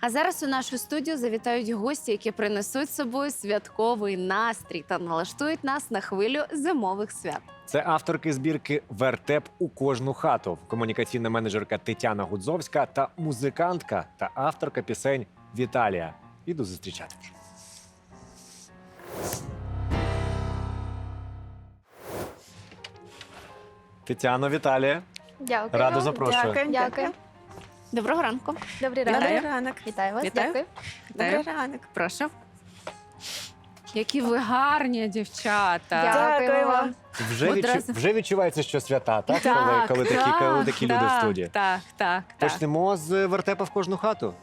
А зараз у нашу студію завітають гості, які принесуть з собою святковий настрій та налаштують нас на хвилю зимових свят. Це авторки збірки Вертеп у кожну хату, комунікаційна менеджерка Тетяна Гудзовська та музикантка та авторка пісень Віталія. Іду зустрічати. Тетяно, Віталія. Дякую. Радо запрошую. Дякую. Дякую. Доброго ранку. Добрий ранок. Добрий ранок. Вітаю вас. Вітаю. Дякую. Добрий ранок. Прошу. Які ви гарні дівчата. Дякую вам. Вже, Одразу. відчу... Вже відчувається, що свята, так? Так, коли, коли такі, коли такі люди в студії. Так, так, так. Почнемо з вертепа в кожну хату.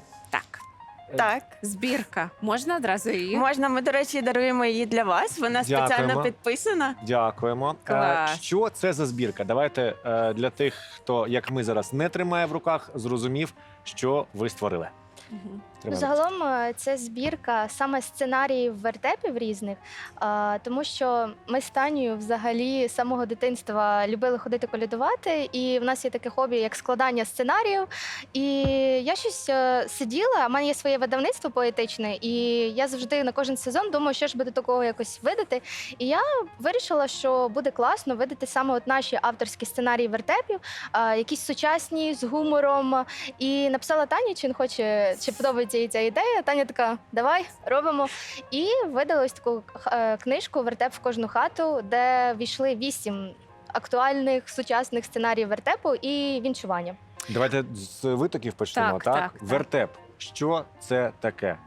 Так. Збірка. Можна одразу її? можна. Ми, до речі, даруємо її для вас. Вона Дякуємо. спеціально підписана. Дякуємо. Клас. Е, Що це за збірка? Давайте е, для тих, хто, як ми зараз, не тримає в руках, зрозумів, що ви створили. Мгм. Ну, Загалом е, це збірка саме сценаріїв вертепів різних, е, тому що ми з Танею взагалі з самого дитинства любили ходити колядувати, і в нас є таке хобі, як складання сценаріїв. І я щось е, сиділа, в мене є своє видавництво поетичне, і я завжди на кожен сезон думаю, що ж би до такого якось видати. І я вирішила, що буде класно видати саме от наші авторські сценарії вертепів, е, якісь сучасні з гумором. І написала Тані, чи не хоче, чи подобається їй ця ідея. Таня така, давай робимо. І видали ось таку е, книжку Вертеп в кожну хату, де війшли вісім актуальних сучасних сценаріїв вертепу і вінчування. Давайте з витоків почнемо. Так, Так, так, так. Вертеп. Що це таке?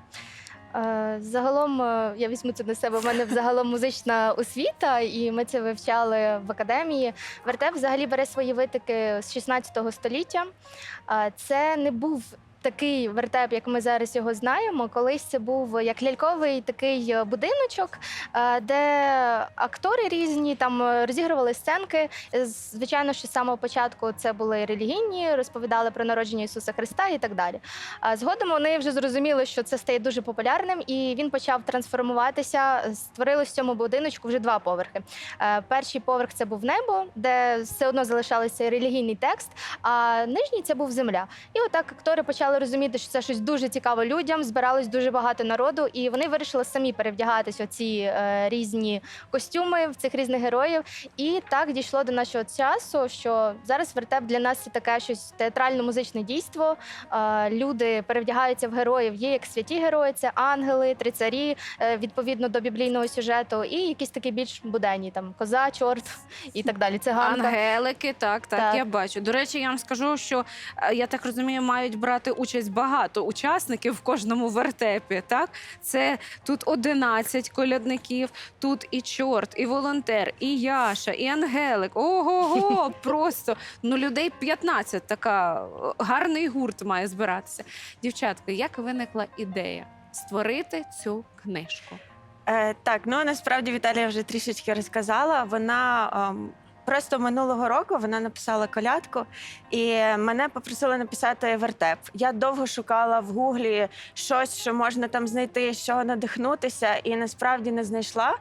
Е, Загалом е, я візьму це на себе. У мене взагалом музична освіта, і ми це вивчали в академії. Вертеп взагалі бере свої витоки з 16 століття. Це не був. Такий вертеп, як ми зараз його знаємо, колись це був як ляльковий такий е, будиночок, е, де актори різні там е, розігрували сценки. Звичайно, що з самого початку це були релігійні, розповідали про народження Ісуса Христа і так далі. Згодом вони вже зрозуміли, що це стає дуже популярним, і він почав трансформуватися. Створилось в цьому будиночку вже два поверхи. Перший поверх це був небо, де все одно залишався релігійний текст, а нижній це був земля. І отак актори почали розуміти, що це щось дуже цікаво людям. Збиралось дуже багато народу, і вони вирішили самі перевдягатись оці е, різні костюми в цих різних героїв. І так дійшло до нашого часу, що зараз вертеп для нас це таке щось театрально-музичне дійство. Е, люди перевдягаються в героїв. Є як святі герої, це ангели, трицарі, е, відповідно до біблійного сюжету, і якісь такі більш буденні, там коза, чорт і так далі. Циганка. Ангелики, так, так, Так. я бачу. До речі, я вам скажу, що е, я так розумію, мають брати участь багато учасників в кожному вертепі. Так, це тут 11 колядників, тут і чорт, і волонтер, і Яша, і Ангелик. Ого-го, просто ну людей 15. Така е, гарний гурт має збиратися. Дівчатка, як виникла ідея створити цю книжку? Е, так, ну насправді Віталія вже трішечки розказала. Вона ем, просто минулого року вона написала колядку, і мене попросили написати вертеп. Я довго шукала в гуглі щось, що можна там знайти, з чого надихнутися, і насправді не знайшла.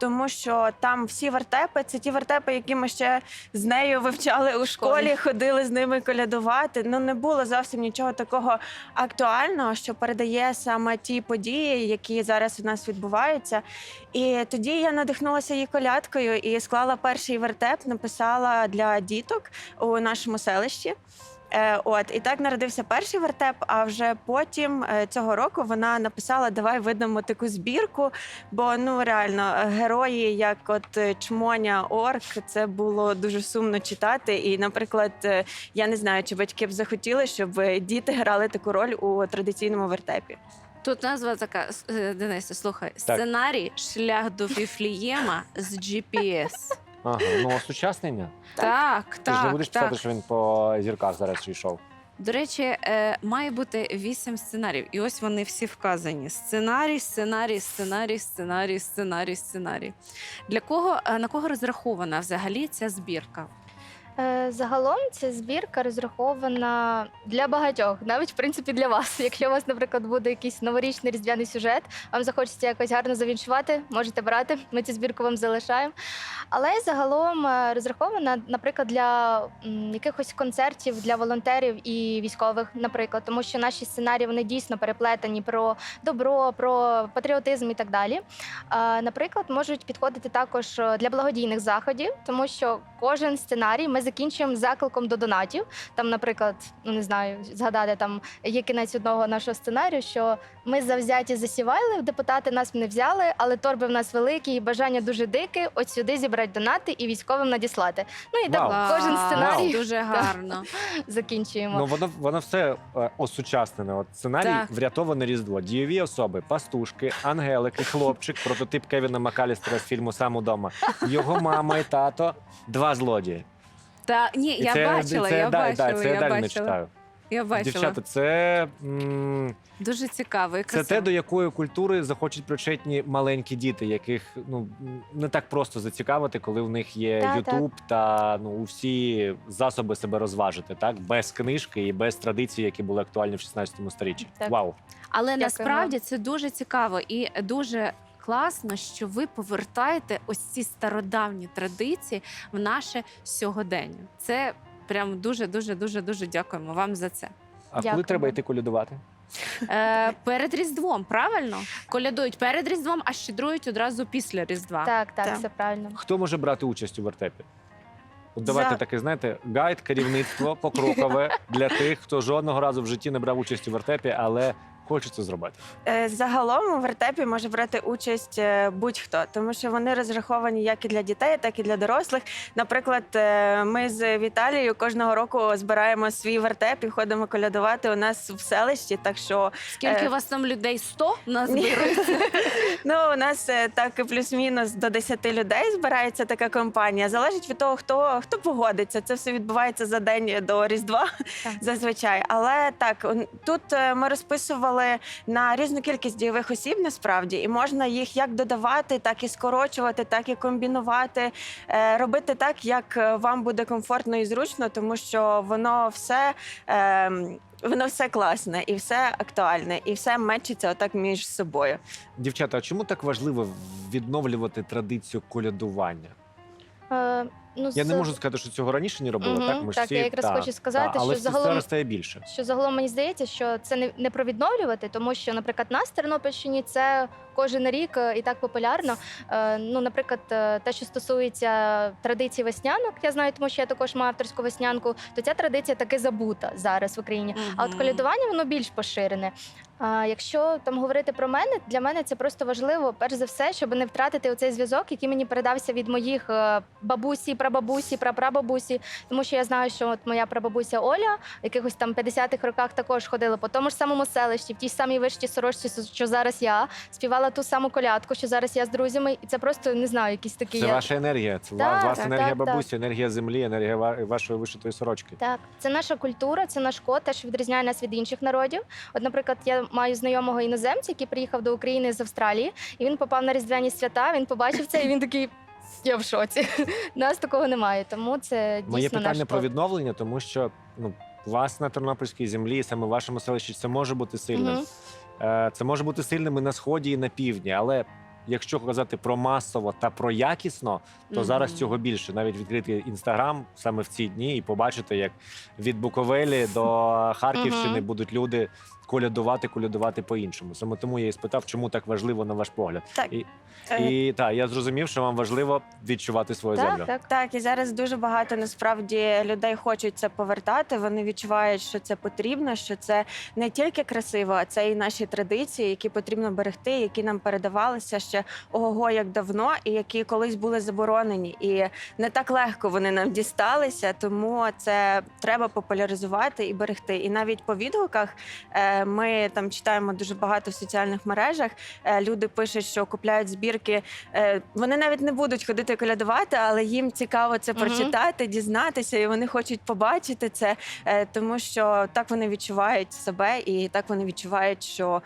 Тому що там всі вертепи це ті вертепи, які ми ще з нею вивчали у школі, ходили з ними колядувати. Ну не було зовсім нічого такого актуального, що передає саме ті події, які зараз у нас відбуваються. І тоді я надихнулася її колядкою і склала перший вертеп, написала для діток у нашому селищі. Е, От і так народився перший вертеп. А вже потім е, цього року вона написала: Давай видамо таку збірку. Бо ну реально герої, як от е, чмоня орк, це було дуже сумно читати. І, наприклад, е, я не знаю, чи батьки б захотіли, щоб діти грали таку роль у традиційному вертепі. Тут назва така с- Денисе, слухай, сценарій шлях до Віфлієма з GPS. Ага, ну осучаснення. Так, Ти ж так. не будеш так. писати, що він по зірках зараз йшов. До речі, е, має бути вісім сценаріїв, і ось вони всі вказані: сценарій, сценарій, сценарій, сценарій, сценарій, сценарій. Для кого е, на кого розрахована взагалі ця збірка? Е, Загалом ця збірка розрахована для багатьох, навіть в принципі для вас. Якщо у вас, наприклад, буде якийсь новорічний різдвяний сюжет, вам захочеться якось гарно завіншувати, можете брати. Ми цю збірку вам залишаємо. Але загалом е, розрахована, наприклад, для якихось концертів для волонтерів і військових, наприклад, тому що наші сценарії вони дійсно переплетені про добро, про патріотизм і так далі. Е, Наприклад, можуть підходити також для благодійних заходів, тому що кожен сценарій ми закінчуємо закликом до донатів. Там, наприклад, ну не знаю, згадати там є кінець одного нашого сценарію, що ми завзяті засівали, депутати нас не взяли, але торби в нас великі, і бажання дуже дике. От сюди зібрати донати і військовим надіслати. Ну і Вау. так кожен сценарій Дуже гарно. закінчуємо. Ну воно воно все е, осучаснене. От сценарій Так. врятоване різдво. Дієві особи, пастушки, ангелики, хлопчик, прототип Кевіна Макалістера з фільму Сам удома. Його мама і тато два злодії. Та ні, І я це, бачила, це, я да, бачила, да, це я, я далі не бачила. читаю. Я бачила. Дівчата, це, м, Дуже цікаво. і це те, до якої культури захочуть причетні маленькі діти, яких ну не так просто зацікавити, коли в них є Так, Ютуб та ну усі засоби себе розважити, так без книжки і без традицій, які були актуальні в 16 сторіччі. Так. Вау. Але Дякую насправді це дуже цікаво і дуже класно, що ви повертаєте ось ці стародавні традиції в наше сьогодення. Це прям дуже, дуже, дуже, дуже дякуємо вам за це. А коли треба йти колядувати? Е, перед Різдвом, правильно? Колядують перед Різдвом, а щедрують одразу після Різдва. Так, так, Так. все правильно. Хто може брати участь у вертепі? От давайте За- таке, знаєте, гайд, керівництво покрокове для тих, хто жодного разу в житті не брав участь у вертепі, але хоче це зробити. Е, Загалом у вертепі може брати участь е, будь-хто, тому що вони розраховані як і для дітей, так і для дорослих. Наприклад, е, ми з Віталією кожного року збираємо свій вертеп і ходимо колядувати у нас в селищі. Так що Скільки у вас там людей? 100 нас Ні. ну у нас е, так і плюс-мінус до 10 людей збирається така компанія. Залежить від того, хто хто погодиться. Це все відбувається за день до Різдва Так. зазвичай. Але так тут е, ми розписували на різну кількість дійових осіб насправді, і можна їх як додавати, так і скорочувати, так і комбінувати, е, робити так, як вам буде комфортно і зручно, тому що воно все. Воно все класне і все актуальне, і все мечиться отак між собою. Дівчата, а чому так важливо відновлювати традицію колядування? Е, ну, Я не можу сказати, що цього раніше не робили. Мгм, Так, ми ж так, всі, я якраз та, хочу сказати, та, але що загалом- зараз стає більше. що загалом мені здається, що це не, не про відновлювати, тому що, наприклад, нас в Тернопільщині це кожен рік е, і так популярно. Е, ну, наприклад, е, те, що стосується традицій веснянок, я знаю, тому що я також маю авторську веснянку, то ця традиція таки забута зараз в Україні. А от Мгм. колядування воно більш поширене. А якщо там говорити про мене, для мене це просто важливо, перш за все, щоб не втратити оцей зв'язок, який мені передався від моїх е, бабусі, прабабусі, прапрабабусі. Тому що я знаю, що от моя прабабуся Оля в якихось там 50-х роках також ходила по тому ж самому селищі, в тій самій вишті сорочці, що зараз я, співала ту саму колядку, що зараз я з друзями, і це просто не знаю, якісь такі Це є. ваша енергія. Це Так, ваша так, енергія так, бабусі, енергія землі, енергія вашої вишитої сорочки. Так, це наша культура, це наш код, те, що відрізняє нас від інших народів. От, наприклад, я маю знайомого іноземця, який приїхав до України з Австралії, і він попав на різдвяні свята. Він побачив це, і він такий. Я в шоці. Нас такого немає, тому це дійсно Моє наш питання про код. відновлення, тому що ну у вас на тернопільській землі, саме в вашому селищі, це може бути сильним. Мгм. Е, Це може бути сильним і на сході, і на півдні, але. Якщо казати про масово та про якісно, то Мгм. зараз цього більше. Навіть відкрити інстаграм саме в ці дні і побачити, як від Буковелі до Харківщини Мгм. будуть люди колядувати, колядувати по-іншому. Саме тому я і спитав, чому так важливо на ваш погляд. Так. І, Е, і так, я зрозумів, що вам важливо відчувати свою землю. Так, так. Так, і зараз дуже багато насправді людей хочуть це повертати. Вони відчувають, що це потрібно, що це не тільки красиво, а це і наші традиції, які потрібно берегти, які нам передавалися ще ого, як давно, і які колись були заборонені. І не так легко вони нам дісталися, тому це треба популяризувати і берегти. І навіть по відгуках е, ми там читаємо дуже багато в соціальних мережах. е, Люди пишуть, що купляють збірки. е, Вони навіть не будуть ходити колядувати, але їм цікаво це прочитати, дізнатися, і вони хочуть побачити це, е, тому що так вони відчувають себе, і так вони відчувають, що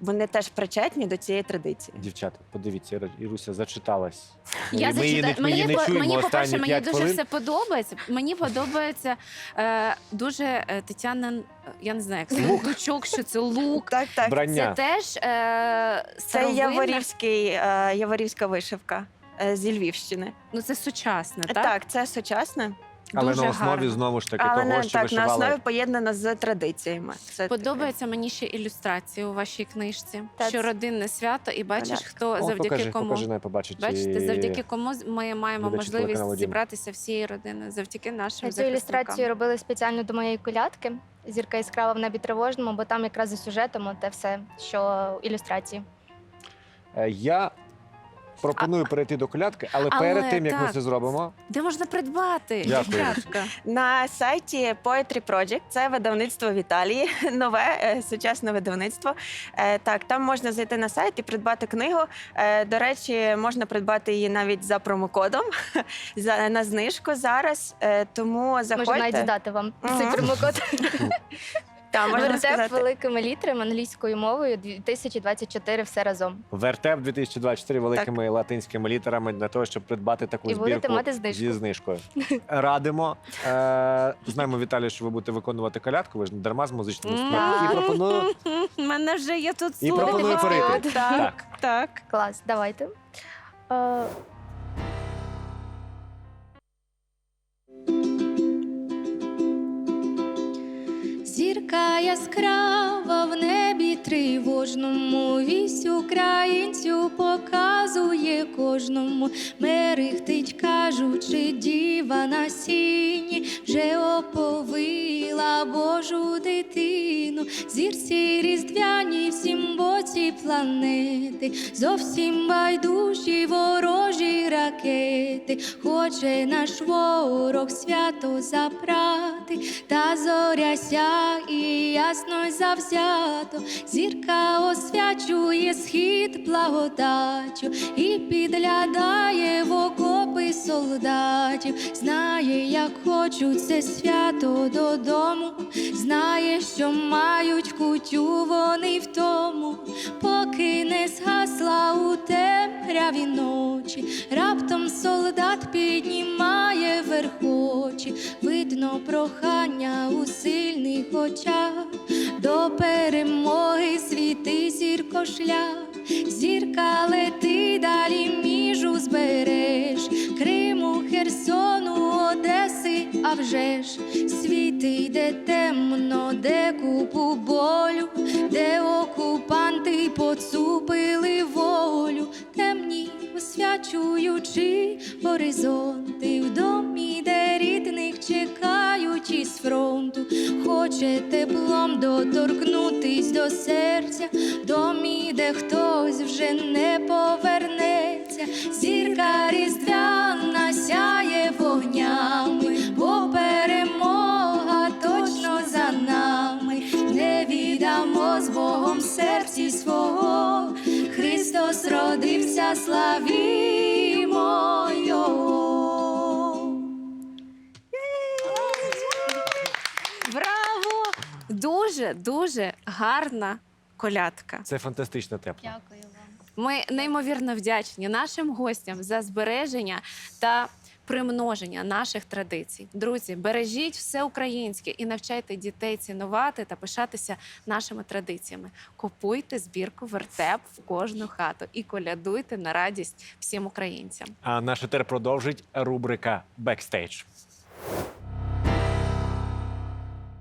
вони теж причетні до цієї традиції. Дівчата, Подивіться, Іруся зачиталась. Я ми її не, зачитаю. ми її не по- чуємо мені по-перше, мені дуже хвилин. все подобається. Мені подобається е, дуже е, Тетянин, е, я не знаю, як це Лук. лучок, що це лук. Так, так. Брання. Це теж е, Це старовинна- яворівський, е, яворівська вишивка е, зі Львівщини. Ну це сучасне, так? Так, це сучасне, Але дуже на основі гарно. знову ж таки але того, не що так на вишивали. основі поєднано з традиціями. Це Подобаються мені ще ілюстрації у вашій книжці. Та що це- родинне свято, і бачиш, Колядка. хто О, завдяки покажи, кому. покажи, най побачить. Бачите, і- завдяки кому з- ми маємо глядачі можливість телеканалу «Дім». зібратися всією родиною, завдяки нашим Цю ілюстрацію захисникам. робили спеціально до моєї колядки. Зірка яскрава в небі тривожному, бо там якраз за сюжетом те все, що ілюстрації. Е, Я пропоную перейти до колядки, але, Але перед тим, як ми так. це зробимо, Де можна придбати? Дякую. На сайті Poetry Project, це видавництво в Італії, нове е, сучасне видавництво. Е, так, там можна зайти на сайт і придбати книгу. Е, до речі, можна придбати її навіть за промокодом за, на знижку зараз. Е, тому заходьте. Можу навіть здати вам цей промокод. Та, можна Вертеп сказати. великими літрами англійською мовою 2024 все разом. вертеп 2024 великими латинськими літерами для того, щоб придбати таку І будете збірку мати знижку. зі знижкою. Радимо. Е, знаємо, Віталій, що ви будете виконувати колядку. Ви ж не дарма з музичним інструментом. І пропоную У мене вже є тут І пропоную перейти. Так, так. Клас, давайте. Е, Зірка яскрава в небі тривожному, вісь українцю показує кожному, мерехтить, кажучи, діва на сіні, вже оповила Божу дитину, зірці різдвяні всім боці планети, зовсім байдужі ворожі ракети, хоче наш ворог свято забрати, та зоря ся і ясно завзято, зірка освячує схід благодаттю і підглядає в окопи солдатів, знає, як хочуть це свято додому, знає, що мають кутю вони в тому, поки не згасла у темряві ночі, раптом солдат піднімає верхочі, видно прохання у сильних очах, до перемоги світи зірко шлях, зірка лети далі міжу збереш, Криму, Херсону, Одеси, а вже ж. Світи йде темно, де купу болю, де окупанти поцупили волю, темні освячуючи горизонти в домі, де рідних чекають із фронту, хоче теплом доторкнутись до серця, домі, де хтось вже не повернеться, зірка різдвяна сяє вогнями, бо перемога точно за нами, не віддамо з Богом серці свого. Христос родився, славімо Дуже, дуже гарна колядка. це фантастично тепло. Дякую вам. Ми неймовірно вдячні нашим гостям за збереження та примноження наших традицій. Друзі, бережіть все українське і навчайте дітей цінувати та пишатися нашими традиціями. Купуйте збірку вертеп в кожну хату і колядуйте на радість всім українцям. А наш етер продовжить рубрика Бекстейдж.